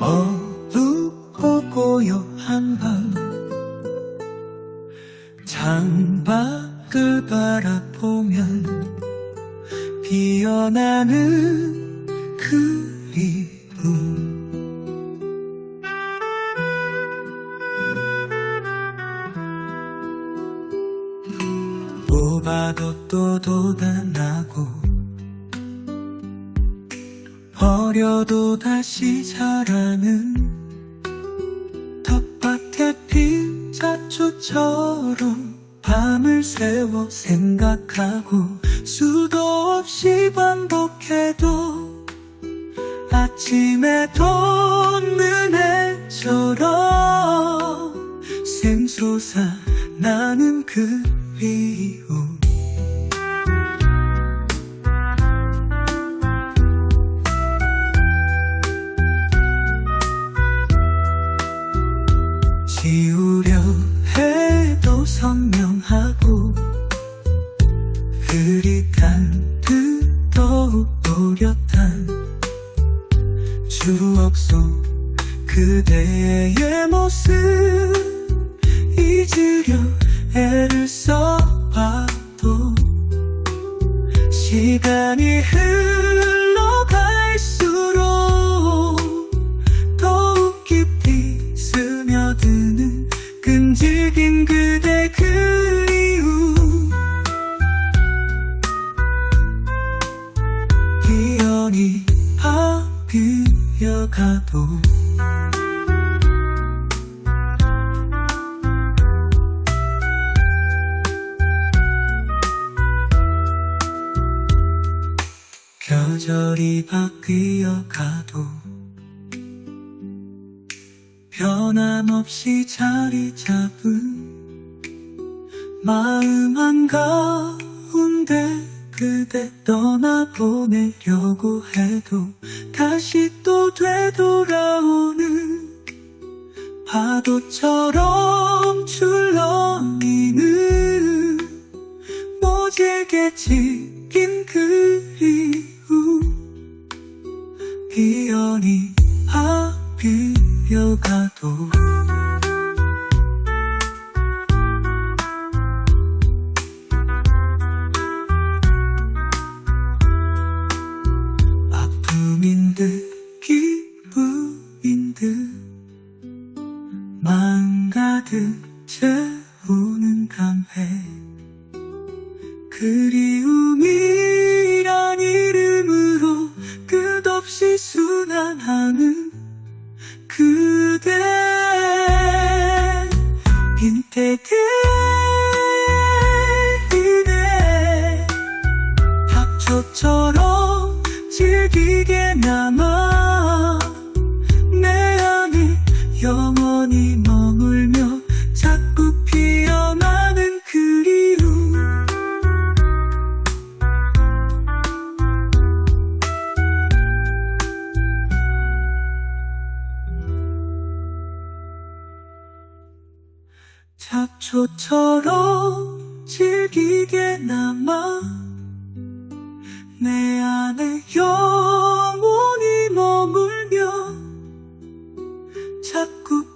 어둡고 고요한 밤 창밖을 바라보면 피어나는 그리움 뽑아도 또 돋아나고 버려도 다시 자라는 텃밭에 핀 잡초처럼 밤을 새워 생각하고 수도 없이 반복해도 아침에 돋는 해처럼 샘솟아 나는 그리움 듯 더욱 또렷한 추억 속 그대의 모습 잊으려 애를 써봐도 시간이 가도. 계절이 바뀌어 가도. 변함없이 자리 잡은 마음 한 가운데 그대 떠나보내려고 해도 다시 또 되돌아오는 파도처럼 출렁이는 모질게 지긴 그리움 비연이 바뀌어가도 채우는 감회. 그리움이란 이름으로 끝없이 순환하는 그대. 인태기네 합초처럼 질기게 남아 내 안에 영원히 자초처럼 즐기게 남아 내 안에 영원히 머물며 자꾸